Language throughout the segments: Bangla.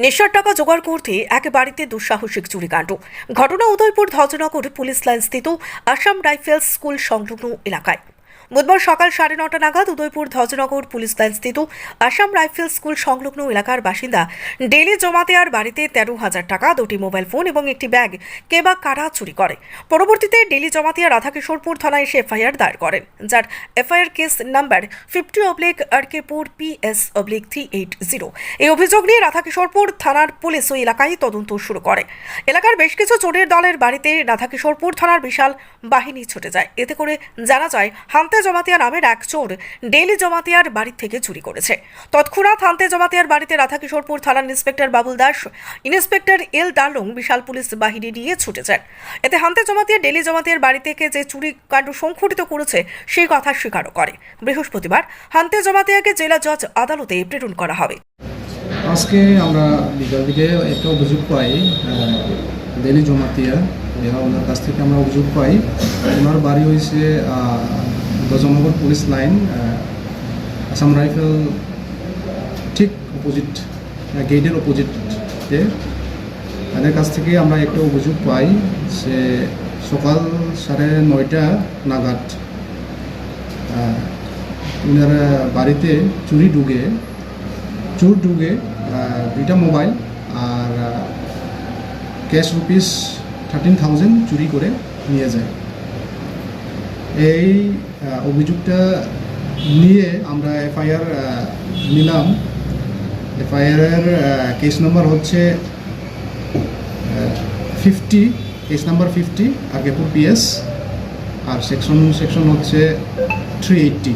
নেশার টাকা জোগাড় করতে এক বাড়িতে দুঃসাহসিক চুরিকাণ্ড। ঘটনা উদয়পুর ধ্বজনগর পুলিশ লাইন স্থিত আসাম রাইফেলস স্কুল সংলগ্ন এলাকায়। বুধবার সকাল সাড়ে নটা নাগাদ উদয়পুর ধ্বজনগর পুলিশ লাইন স্থিত আসাম রাইফেল স্কুল সংলগ্ন এলাকার বাসিন্দা ডেলি জমাতেয়ার বাড়িতে তেরো হাজার টাকা, দুটি মোবাইল ফোন এবং একটি ব্যাগ কে বা কারা চুরি করে। পরবর্তীতে ডেলি জমাতিয়া রাধাকিশোরপুর থানায় এসে এফআইআর দায়ের করেন। যার FIR case number fifty oblique RKpur PS oblique three eight zero. এই অভিযোগ নিয়ে রাধাকিশোরপুর থানার পুলিশ ওই এলাকায় তদন্ত শুরু করে। এলাকার বেশ কিছু চোরের দলের বাড়িতে রাধাকিশোরপুর থানার বিশাল বাহিনী ছুটে যায়। এতে করে জানা যায়, হান্তে জমাতিয়া নামের এক চোর ডেলি জমাতিয়ার বাড়ি থেকে চুরি করেছে। তৎক্ষণাৎ হান্তে জমাতিয়ার বাড়িতে রাধাকিশোরপুর থানার inspector Babul Das, inspector L Dalong বিশাল পুলিশ বাহিনী নিয়ে ছুটে যান এতে হান্তে জমাতিয়া ডেলি জমাতিয়ার বাড়ি থেকে যে চুরি কাণ্ড সংঘটিত করেছে, সেই কথা স্বীকারও করে। বৃহস্পতিবার হান্তে জমাতিয়াকে জেলা জজ আদালতে প্রেরণ করা হবে। আজকে আমরা বিকাল দিকে একটা অভিযোগ পাই ডেলি জমাতিয়া ওনার কাছ থেকে আমরা অভিযোগ পাই। ওনার বাড়ি হয়েছে Gajnagar police line Assam rifle ঠিক অপোজিট গেটের অপোজিটে তাদের কাছ থেকে আমরা একটা অভিযোগ পাই যে সকাল সাড়ে নয়টা নাগাদ ওনারা বাড়িতে চুরি ঢুকে চোর আহ, দুইটা মোবাইল আর ক্যাশ রুপিস থার্টিন থাউজেন্ড চুরি করে নিয়ে যায়। এই অভিযোগটা নিয়ে আমরা এফআইআর নিলাম। এফআইআরের কেস নাম্বার হচ্ছে fifty case number fifty RKpur PS আর সেকশন সেকশন হচ্ছে থ্রি এইটটি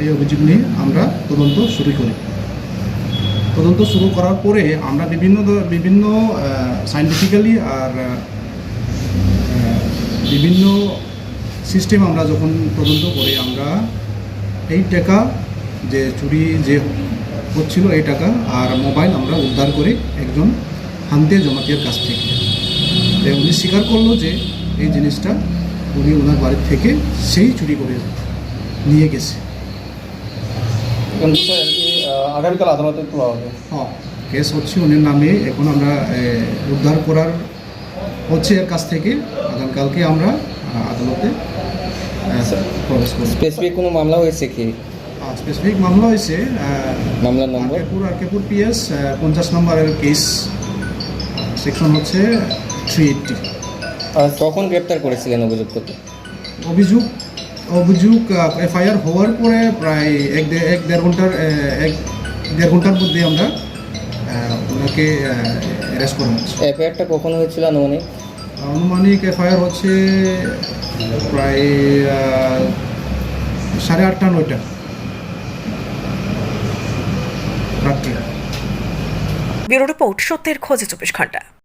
এই অভিযোগ নিয়ে আমরা তদন্ত শুরু করি। তদন্ত শুরু করার পরে আমরা বিভিন্ন বিভিন্ন সাইন্টিফিক্যালি আর বিভিন্ন সিস্টেম আমরা যখন তদন্ত করি আমরা এই টাকা যে চুরি যে হচ্ছিল এই টাকা আর মোবাইল আমরা উদ্ধার করি একজন হান্তে জমাতিয়ার কাছ থেকে। উনি স্বীকার করল যে এই জিনিসটা উনি ওনার বাড়ির থেকে সেই চুরি করে নিয়ে গেছে। আগামীকাল আদালতে তোলা হবে। হ্যাঁ কেস হচ্ছে উনির নামে এখন আমরা উদ্ধার করার হচ্ছে এর কাছ থেকে। আগামীকালকে আমরা আদালতে। স্পেসিফিক কোনো মামলা হয়েছে কি? স্পেসিফিক মামলা হয়েছে মামলার নম্বর? আরকেপুর আরকেপুর পিএস পঞ্চাশ নম্বরের কেস সেকশন হচ্ছে থ্রি এইটটি। আর কখন গ্রেপ্তার করেছিলেন অভিযুক্তকে? অভিযোগ অভিযোগ এফআইআর হওয়ার পরে প্রায় এক এক দেড় ঘণ্টার এক দেড় ঘণ্টার মধ্যে আমরা ওনাকে অ্যারেস্ট করা হচ্ছে এফআইআরটা কখন হয়েছিল আনুমানিক? আনুমানিক এফআইআর হচ্ছে প্রায় সাড়ে আটটা নয়টা। রাত্রে। ব্যুরো রিপোর্ট সত্যের খোঁজে চব্বিশ ঘণ্টা।